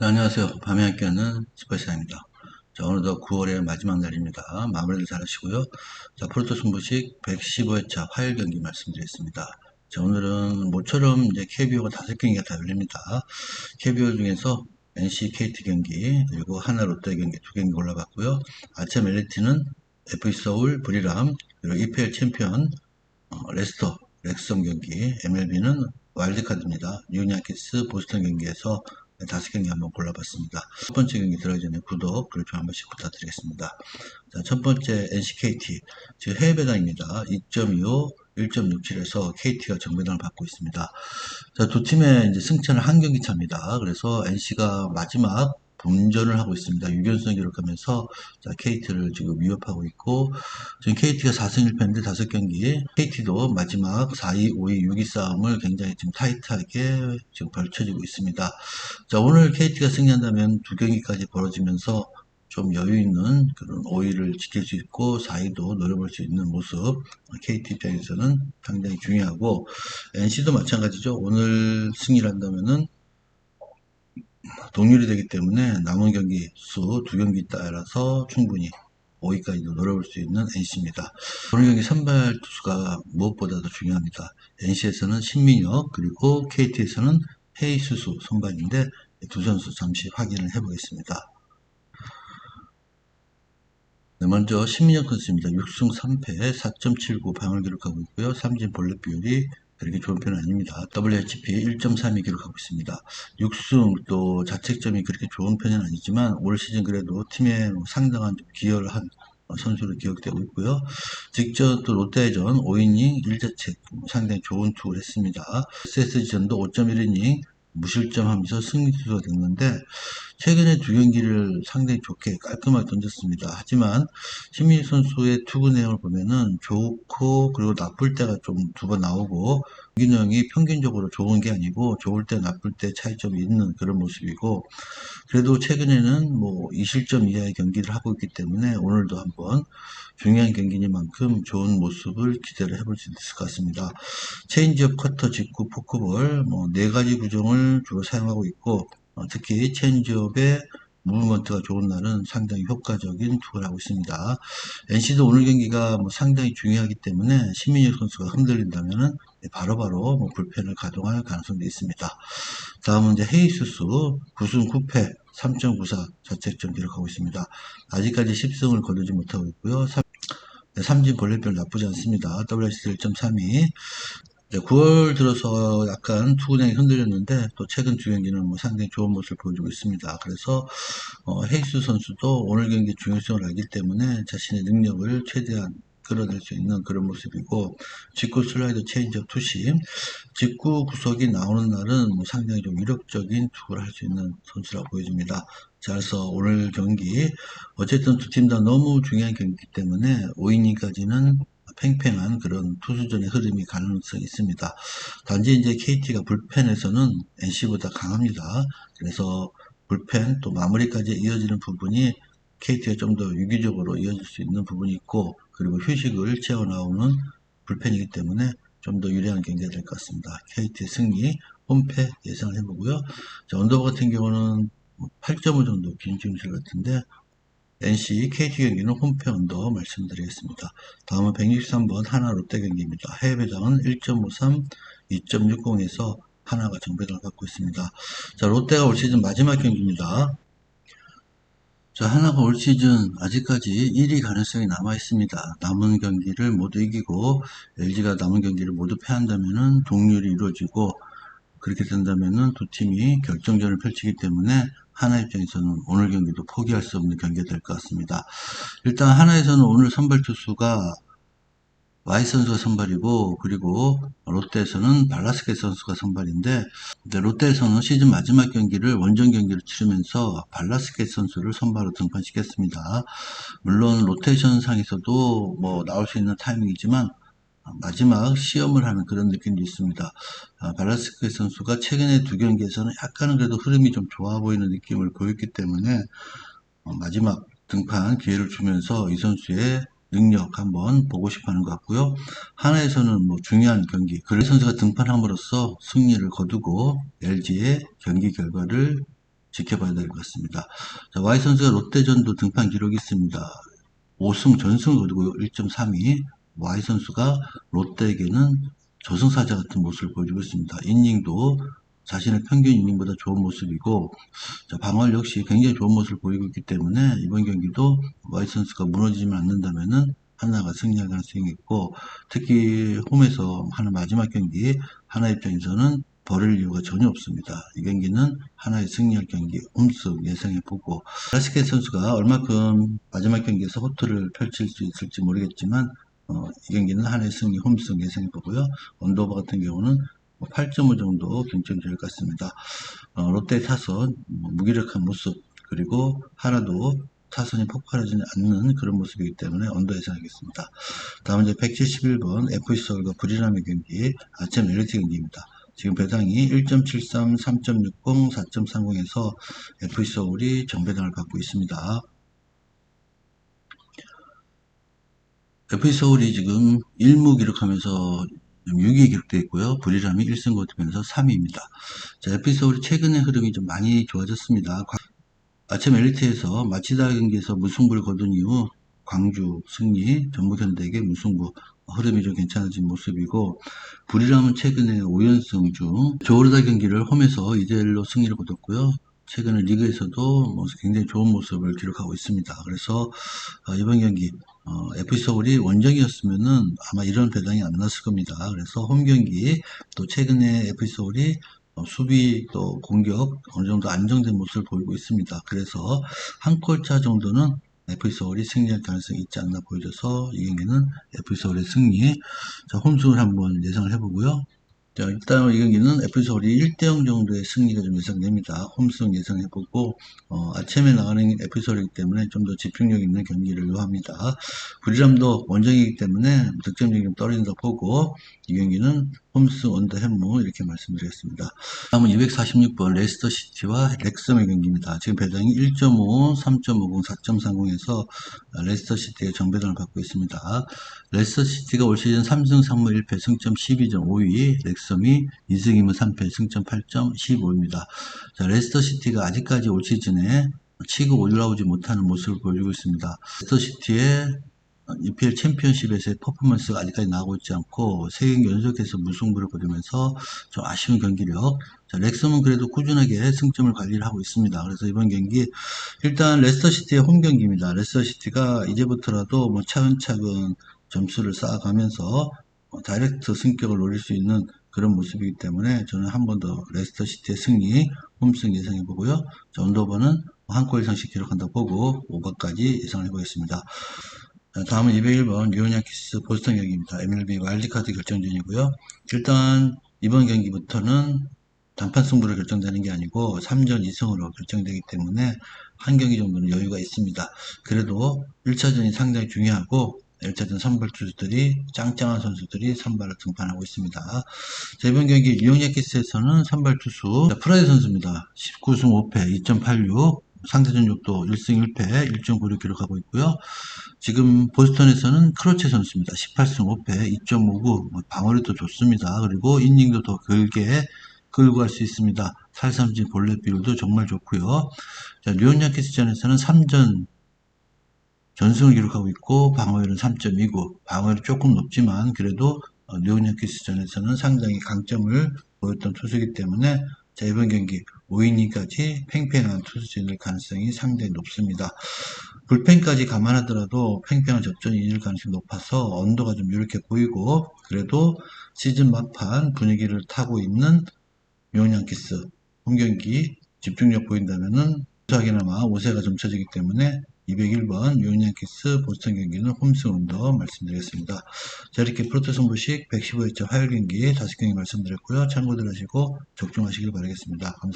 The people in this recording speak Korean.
네, 안녕하세요. 밤에 함께하는 스포츠입니다. 자, 오늘도 9월의 마지막 날입니다. 마무리를 잘 하시고요. 자, 프로토 승부식 115회차 화요일 경기 말씀드리겠습니다. 자, 오늘은 모처럼 이제 KBO가 다섯 경기가 다 열립니다. KBO 중에서 NC KT 경기, 그리고 하나 롯데 경기 두 경기 골라봤고요. 아침 LT는 FC 서울, 브리람, 그리고 EPL 챔피언, 어, 레스터, 렉섬 경기, MLB는 와일드카드입니다. 뉴양키스 보스턴 경기에서 다섯 경기 한번 골라봤습니다. 첫 번째 경기 들어가기 전에 구독, 그리고 한 번씩 부탁드리겠습니다. 자, 첫 번째 NCKT. 지금 해외 배당입니다. 2.25, 1.67에서 KT가 정배당을 받고 있습니다. 자, 두 팀의 이제 승차는 한 경기 차입니다. 그래서 NC가 마지막 분전을 하고 있습니다. 6연승 기록하면서 자, KT를 지금 위협하고 있고 지금 KT가 4승 1패인데 5경기 KT도 마지막 4위, 5위, 6위 싸움을 굉장히 지금 타이트하게 지금 펼쳐지고 있습니다. 자, 오늘 KT가 승리한다면 두 경기까지 벌어지면서 좀 여유 있는 그런 5위를 지킬 수 있고 4위도 노려볼 수 있는 모습 KT 입장에서는 상당히 중요하고 NC도 마찬가지죠. 오늘 승리를 한다면은 동률이 되기 때문에 남은 경기 수 두 경기 따라서 충분히 5위까지도 노려볼 수 있는 NC입니다. 오늘 경기 선발 투수가 무엇보다도 중요합니다. NC에서는 신민혁 그리고 KT에서는 헤이수수 선발인데 두 선수 잠시 확인을 해보겠습니다. 네, 먼저 신민혁 선수입니다. 6승 3패 4.79 방을 기록하고 있고요. 삼진 볼넷 비율이 그렇게 좋은 편은 아닙니다. WHP 1.32 기록하고 있습니다. 6승 또 자책점이 그렇게 좋은 편은 아니지만 올 시즌 그래도 팀에 상당한 기여를 한 선수로 기억되고 있고요. 직접 또 롯데전 5이닝 1자책 상당히 좋은 투구를 했습니다. SSG전도 5.1이닝 무실점 하면서 승리 투수가 됐는데 최근에 두 경기를 상당히 좋게 깔끔하게 던졌습니다. 하지만 신민희 선수의 투구 내용을 보면은 좋고 그리고 나쁠 때가 좀 두 번 나오고 유기능이 평균적으로 좋은 게 아니고 좋을 때 나쁠 때 차이점이 있는 그런 모습이고 그래도 최근에는 뭐 2실점 이하의 경기를 하고 있기 때문에 오늘도 한번 중요한 경기니만큼 좋은 모습을 기대를 해볼 수 있을 것 같습니다. 체인지업, 커터, 직구, 포크볼 뭐 네 가지 구종을 주로 사용하고 있고 어, 특히 체인지업의 무브먼트가 좋은 날은 상당히 효과적인 투구를 하고 있습니다. NC도 오늘 경기가 뭐 상당히 중요하기 때문에 신민혁 선수가 흔들린다면은 바로 바로 뭐 불펜을 가동할 가능성도 있습니다. 다음은 이제 헤이수스 9승 9패 3.94 자책점 기록하고 있습니다. 아직까지 10승을 거두지 못하고 있고요. 삼진 볼넷별 나쁘지 않습니다. WHC 1.32 9월 들어서 약간 투구량이 흔들렸는데 또 최근 두 경기는 뭐 상당히 좋은 모습을 보여주고 있습니다. 그래서 어, 헤이스 선수도 오늘 경기 중요성을 알기 때문에 자신의 능력을 최대한 끌어낼 수 있는 그런 모습이고 직구 슬라이드 체인지업 투심 직구 구석이 나오는 날은 뭐 상당히 좀 위력적인 투구를 할 수 있는 선수라고 보여집니다. 자, 그래서 오늘 경기 어쨌든 두 팀 다 너무 중요한 경기이기 때문에 5이닝까지는 팽팽한 그런 투수전의 흐름이 가능성이 있습니다. 단지 이제 KT가 불펜에서는 NC보다 강합니다. 그래서 불펜 또 마무리까지 이어지는 부분이 KT가 좀 더 유기적으로 이어질 수 있는 부분이 있고 그리고 휴식을 채워 나오는 불펜이기 때문에 좀 더 유리한 경기가 될 것 같습니다. KT 승리 홈패 예상을 해보고요. 자, 언더버 같은 경우는 8.5 정도 긴 중실 같은데 NC, KT 경기는 홈페 언더 말씀드리겠습니다. 다음은 163번 하나 롯데 경기입니다. 해외 배당은 1.53, 2.60에서 하나가 정배당을 받고 있습니다. 자, 롯데가 올 시즌 마지막 경기입니다. 자, 하나가 올 시즌 아직까지 1위 가능성이 남아 있습니다. 남은 경기를 모두 이기고 LG가 남은 경기를 모두 패한다면 동률이 이루어지고 그렇게 된다면 두 팀이 결정전을 펼치기 때문에 하나 입장에서는 오늘 경기도 포기할 수 없는 경기가 될 것 같습니다. 일단 하나에서는 오늘 선발 투수가 와이 선수가 선발이고 그리고 롯데에서는 발라스케 선수가 선발인데 롯데에서는 시즌 마지막 경기를 원정 경기를 치르면서 발라스케 선수를 선발로 등판시켰습니다. 물론 로테이션 상에서도 뭐 나올 수 있는 타이밍이지만 마지막 시험을 하는 그런 느낌도 있습니다. 아, 발라스크 선수가 최근에 두 경기에서는 약간은 그래도 흐름이 좀 좋아 보이는 느낌을 보였기 때문에 어, 마지막 등판 기회를 주면서 이 선수의 능력 한번 보고 싶어 하는 것 같고요. 하나에서는 뭐 중요한 경기, 그레 선수가 등판함으로써 승리를 거두고 LG의 경기 결과를 지켜봐야 될 것 같습니다. 자, Y 선수가 롯데전도 등판 기록이 있습니다. 5승 전승을 거두고 1.32 Y 선수가 롯데에게는 저승사자 같은 모습을 보여주고 있습니다. 이닝도 자신의 평균 이닝보다 좋은 모습이고 자, 방어를 역시 굉장히 좋은 모습을 보이고 있기 때문에 이번 경기도 Y 선수가 무너지면 않는다면은 하나가 승리할 가능성이 있고 특히 홈에서 하는 마지막 경기 하나 입장에서는 버릴 이유가 전혀 없습니다. 이 경기는 하나의 승리할 경기 홈승 예상해 보고 라스켓 선수가 얼마큼 마지막 경기에서 호투를 펼칠 수 있을지 모르겠지만 어, 이 경기는 하나의 승리 홈승 예상해 보고요. 언더버 같은 경우는 8.5 정도 경쟁 될 것 같습니다. 어, 롯데 타선 뭐 무기력한 모습 그리고 하나도 타선이 폭발하지 않는 그런 모습이기 때문에 언더 예상하겠습니다. 다음 이제 171번 FC 서울과 부리람의 경기 아침 멜리티 경기입니다. 지금 배당이 1.73, 3.60, 4.30에서 FC 서울이 정배당을 받고 있습니다. FC 서울이 지금 1무 기록하면서 6위 기록되어 있고요. 부리람이 1승 거두면서 3위입니다. 자, FC 서울이 최근의 흐름이 좀 많이 좋아졌습니다. 아침 엘리트에서 마치다 경기에서 무승부를 거둔 이후 광주 승리, 전북현대에게 무승부 흐름이 좀 괜찮아진 모습이고 부리람은 최근에 5연승 중 조르다 경기를 홈에서 2대1로 승리를 거뒀고요. 최근에 리그에서도 뭐 굉장히 좋은 모습을 기록하고 있습니다. 그래서 어, 이번 경기 어, FC 서울이 원정이었으면은 아마 이런 배당이 안 났을 겁니다. 그래서 홈 경기 또 최근에 FC 서울이 어, 수비 또 공격 어느 정도 안정된 모습을 보이고 있습니다. 그래서 한 골차 정도는 FC 서울이 승리할 가능성이 있지 않나 보여져서 이 경기는 FC 서울의 승리. 자, 홈승을 한번 예상을 해보고요. 자, 일단 이 경기는 FC 서울이 1대0 정도의 승리가 좀 예상됩니다. 홈승 예상해보고, 어, 아침에 나가는 FC 서울이기 때문에 좀 더 집중력 있는 경기를 요합니다. 부리람도 원정이기 때문에 득점력이 좀 떨어진다 보고, 이 경기는 홈스 원더 햄무 이렇게 말씀드리겠습니다. 다음은 246번 레스터 시티와 렉섬의 경기입니다. 지금 배당이 1.5, 3.50, 4.30에서 레스터 시티의 정배당을 받고 있습니다. 레스터 시티가 올 시즌 3승 3무 1패 승점 12점 5위, 렉 2승 2무 3패 승점 8점 15입니다. 자, 레스터 시티가 아직까지 올 시즌에 치고 올라오지 못하는 모습을 보여주고 있습니다. 레스터 시티의 EPL 챔피언십에서의 퍼포먼스가 아직까지 나오고 있지 않고 세 경기 연속해서 무승부를 거두면서 좀 아쉬운 경기력. 자, 렉섬은 그래도 꾸준하게 승점을 관리를 하고 있습니다. 그래서 이번 경기 일단 레스터시티의 홈 경기입니다. 레스터시티가 이제부터라도 뭐 차근차근 점수를 쌓아가면서 어, 다이렉트 승격을 노릴 수 있는 그런 모습이기 때문에 저는 한 번 더 레스터시티의 승리 홈승 예상해 보고요. 자, 언더버는 한 골 이상씩 기록한다 보고 오버까지 예상을 해보겠습니다. 다음은 201번 뉴욕양키스 보스턴 경기입니다. MLB 와일드카드 결정전이고요. 일단 이번 경기부터는 단판 승부로 결정되는 게 아니고 3전 2승으로 결정되기 때문에 한 경기 정도는 여유가 있습니다. 그래도 1차전이 상당히 중요하고 1차전 선발 투수들이 짱짱한 선수들이 선발을 등판하고 있습니다. 자, 이번 경기 뉴욕 양키스에서는 선발 투수 프라이 선수입니다. 19승 5패 2.86 상대 전적도 1승 1패 1.96 기록하고 있고요. 지금 보스턴에서는 크로체 선수입니다. 18승 5패 2.59뭐 방어력도 좋습니다. 그리고 이닝도 더 길게 끌고 갈 수 있습니다. 살삼진 볼넷 비율도 정말 좋고요. 자, 뉴욕 양키스전에서는 3전 전승을 기록하고 있고 방어율은 3.29 방어율이 조금 높지만 그래도 어, 뉴욕 양키스전에서는 상당히 강점을 보였던 투수이기 때문에 자, 이번 경기 5이닝까지 팽팽한 투수진일 가능성이 상당히 높습니다. 불펜까지 감안하더라도 팽팽한 접전이 이을 가능성이 높아서 언더가 좀 이렇게 보이고 그래도 시즌 막판 분위기를 타고 있는 용양키스 홈경기 집중력 보인다면은 무사하게나마 5세가 점쳐지기 때문에 201번 유니언키스 보스턴 경기는 홈승 언더 말씀드리겠습니다. 자 이렇게 프로토 승부식 115회차 화요일 경기 5경기 말씀드렸고요. 참고들 하시고 적중하시길 바라겠습니다. 감사합니다.